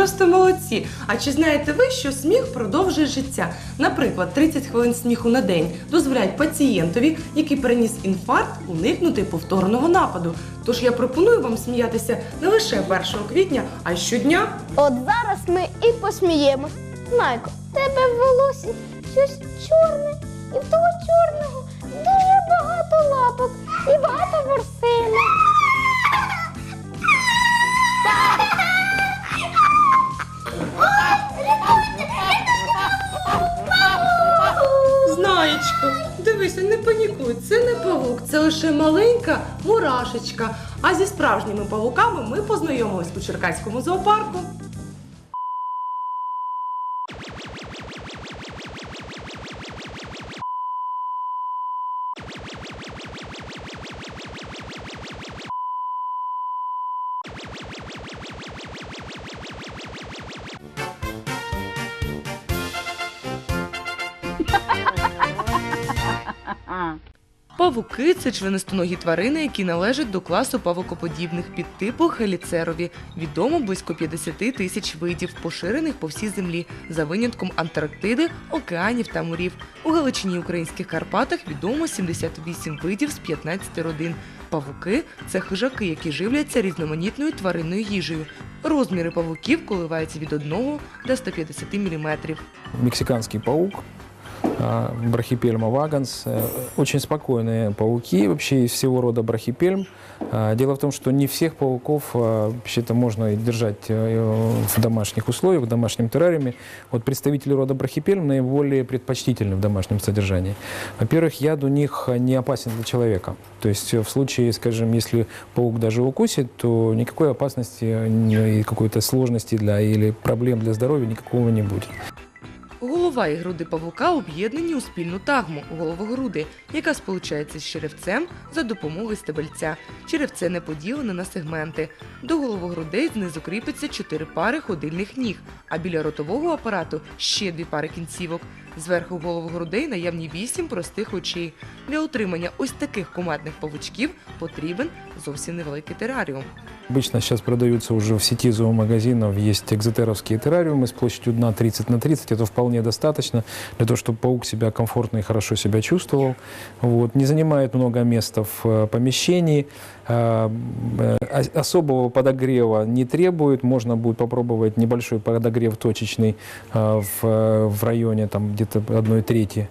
просто молодці. А чи знаєте ви, що сміх продовжує життя? Наприклад, 30 хвилин сміху на день дозволяють пацієнтові, який переніс інфаркт, уникнути повторного нападу. Тож я пропоную вам сміятися не лише 1 квітня, а й щодня. От зараз ми і посміємось. Майко, тебе в волосі щось чорне, це лише маленька мурашечка. А зі справжніми павуками ми познайомились у Черкаському зоопарку. Павуки це членистоногі тварини, які належать до класу павукоподібних підтипу хеліцерові. Відомо близько 50 тисяч видів, поширених по всій землі, за винятком Антарктиди, океанів та морів. У Галичині українських Карпатах відомо 78 видів з 15 родин. Павуки це хижаки, які живляться різноманітною тваринною їжею. Розміри павуків коливаються від 1 до 150 мм. мексиканский паук, а, брахипельма ваганс. Э, Очень спокойные пауки вообще из всего рода брахипельм. А, Дело в том, что не всех пауков а, вообще-то можно держать э, в домашних условиях, в домашнем террариуме. Вот представители рода брахипельм наиболее предпочтительны в домашнем содержании. Во-первых, яд у них не опасен для человека. То есть э, в случае, скажем, если паук даже укусит, то никакой опасности э, и какой-то сложности для, или проблем для здоровья никакого не будет. Голова і груди павука об'єднані у спільну тагму головогруди, яка сполучається з черевцем за допомогою стебельця. Черевце не поділене на сегменти. До головогрудей знизу кріпиться чотири пари ходильних ніг, а біля ротового апарату ще дві пари кінцівок. Зверху головогрудей наявні вісім простих очей. Для утримання ось таких кумедних павучків потрібен зовсім невеликий тераріум. Обычно сейчас продаются уже в сети зоомагазинов, есть экзотеровские террариумы с площадью дна 30 на 30. Это вполне достаточно для того, чтобы паук себя комфортно и хорошо себя чувствовал. Вот. Не занимает много места в э, помещении. А, э, ос- Особого подогрева не требует. Можно будет попробовать небольшой подогрев точечный а, в, э, в районе там, где-то одной трети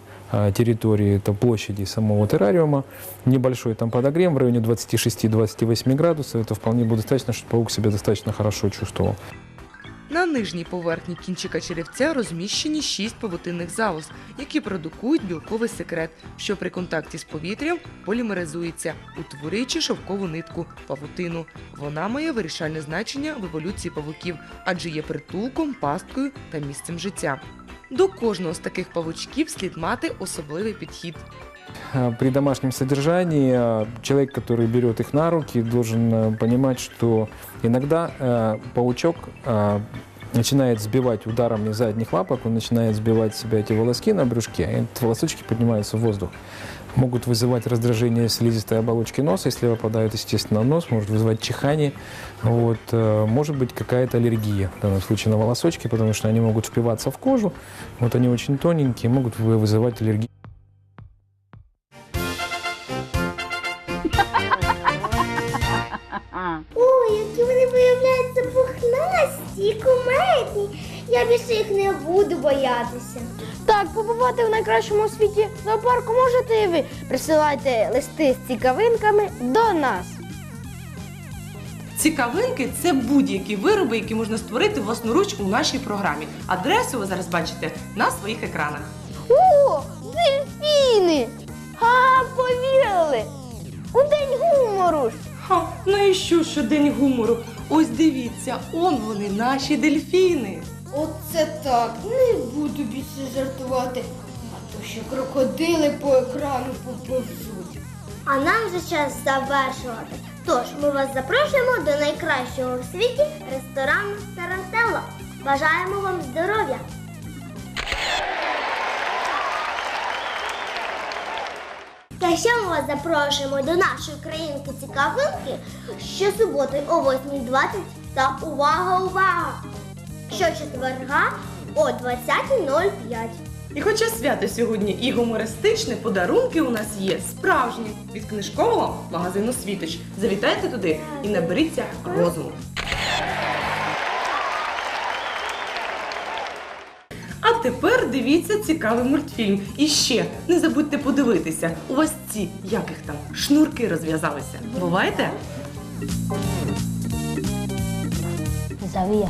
территории, это площади самого террариума. Небольшой там подогрев в районе 26-28 градусов. Это вполне будет достаточно, чтобы паук себя достаточно хорошо чувствовал. На нижній поверхні кінчика черевця розміщені шість павутинних залоз, які продукують білковий секрет, що при контакті з повітрям полімеризується, утворюючи шовкову нитку павутину. Вона має вирішальне значення в еволюції павуків, адже є притулком, пасткою та місцем життя. До кожного з таких павучків слід мати особливий підхід. А, При домашнем содержании а, человек, который берет их на руки, должен а, понимать, что иногда а, паучок а, начинает сбивать ударами задних лапок, он начинает сбивать с себя эти волоски на брюшке, и эти волосочки поднимаются в воздух. Могут вызывать раздражение слизистой оболочки носа, если попадают, естественно, в нос, может вызывать чихание. Вот, э, может быть какая-то аллергия, в данном случае на волосочки, потому что они могут впиваться в кожу, вот они очень тоненькие, могут вы- вызывать аллергию. Ой, які вони виявляються пухнасті і кумедні. Я більше їх не буду боятися. Так, побувати в найкращому світі зоопарку можете і ви. Присилайте листи з цікавинками до нас. Цікавинки це будь-які вироби, які можна створити власноруч у нашій програмі. Адресу ви зараз бачите на своїх екранах. О, дельфіни! А, повірили! У день гумору ж! Ха, ну і що, що день гумору? Ось дивіться, он вони, наші дельфіни. Оце так, не буду більше жартувати, а то ще крокодили по екрану поповзуть. А нам вже час завершувати. Тож ми вас запрошуємо до найкращого в світі ресторану Тарантелло. Бажаємо вам здоров'я! Та ще ми вас запрошуємо до нашої країнки цікавинки щосуботи о 8.20 та увага, увага! Щочетверга о 20.05. І хоча свято сьогодні і гумористичне, подарунки у нас є справжні від книжкового магазину Світоч. Завітайте туди і наберіться розуму. А тепер дивіться цікавий мультфільм. І ще не забудьте подивитися. У вас ці, як їх там, шнурки розв'язалися. Бувайте? Завія.